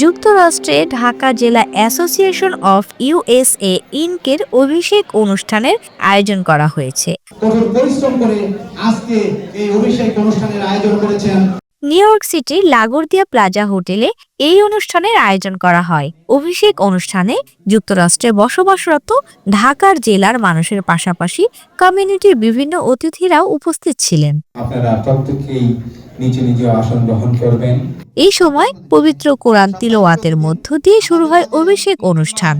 যুক্তরাষ্ট্রে ঢাকা জেলা association of USA ইনকের অভিষেক অনুষ্ঠানের আয়োজন করা হয়েছে। কঠোর পরিশ্রম করে আজকে এই অভিষেক অনুষ্ঠানের আয়োজন করেছেন। নিউ ইয়র্ক সিটির লাগোরদিয়া প্লাজা হোটেলে এই অনুষ্ঠানের আয়োজন করা হয়। অভিষেক অনুষ্ঠানে যুক্তরাষ্ট্রে বসবাসরত ঢাকার জেলার মানুষের পাশাপাশি কমিউনিটির বিভিন্ন অতিথিরাও উপস্থিত ছিলেন। আপনারা প্রত্যেকেই নিজে নিজে আসন গ্রহণ করবেন এই সময় পবিত্র কোরআন তিলওয়াতের মধ্য দিয়ে শুরু হয় অভিষেক অনুষ্ঠান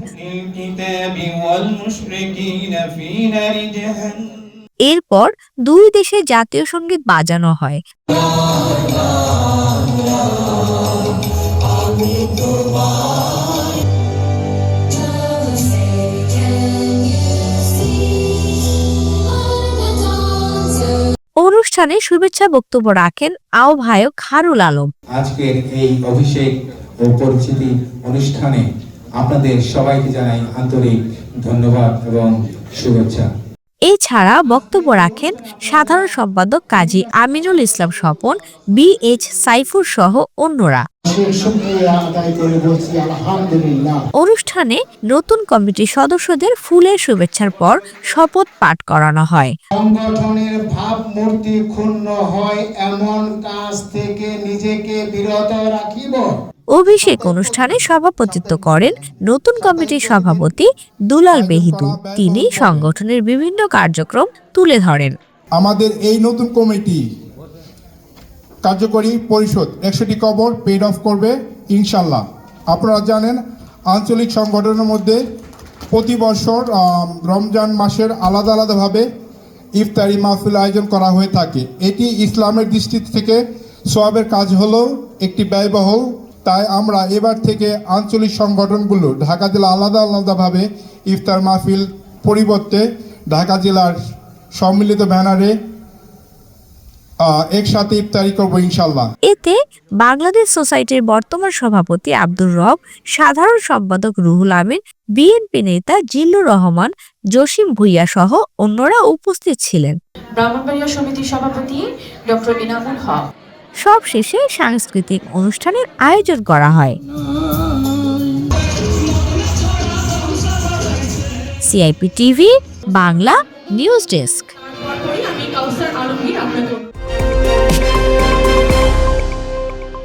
এরপর দুই দেশে জাতীয় সংগীত বাজানো হয় অনুষ্ঠানে শুভেচ্ছা বক্তব্য রাখেন আহ্বায়ক হারুল আলম। আজকের এই অভিষেক ও পরিচিতি অনুষ্ঠানে আপনাদের সবাইকে জানাই আন্তরিক ধন্যবাদ এবং শুভেচ্ছা। এছাড়া বক্তব্য রাখেন সাধারণ সম্পাদক কাজী আমিনুল ইসলাম স্বপন বি এইচ সাইফুর সহ অন্যরা। অনুষ্ঠানে নতুন কমিটির সদস্যদের ফুলের শুভেচ্ছার পর শপথ পাঠ করানো হয়। সংগঠনের ভাবমূর্তি ক্ষুণ্ণ হয় এমন কাজ থেকে নিজেকে বিরত রাখিব। অভিষেক অনুষ্ঠানে সভাপতিত্ব করেন নতুন কমিটির সভাপতি দুলাল বেহিদু তিনি সংগঠনের বিভিন্ন কার্যক্রম তুলে ধরেন। আমাদের এই নতুন কমিটি কার্যকরী পরিষদ একশোটি কবর পেড অফ করবে, ইনশাল্লাহ। আপনারা জানেন, আঞ্চলিক সংগঠনের মধ্যে প্রতি বছর রমজান মাসের আলাদা আলাদাভাবে ইফতারি মাহফিল আয়োজন করা হয়ে থাকে। এটি ইসলামের দৃষ্টি থেকে সোয়াবের কাজ হলেও একটি ব্যয়বহুল তাই আমরা এবার থেকে আঞ্চলিক সংগঠনগুলো ঢাকা জেলা আলাদা আলাদাভাবে ইফতার মাহফিল পরিবর্তে ঢাকা জেলার সম্মিলিত ব্যানারে একসাথে ইফতারি করব ইনশাল্লাহ এতে বাংলাদেশ সোসাইটির বর্তমান সভাপতি আব্দুর রব সাধারণ সম্পাদক রুহুল আমিন বিএনপি নেতা জিল্লুর রহমান জসিম ভুইয়া সহ অন্যরা উপস্থিত ছিলেন। ব্রাহ্মণবাড়িয়া সমিতির সভাপতি ডক্টর ইনামুল হক। সব শেষে সাংস্কৃতিক অনুষ্ঠানের আয়োজন করা হয়। CIP TV Bangla news desk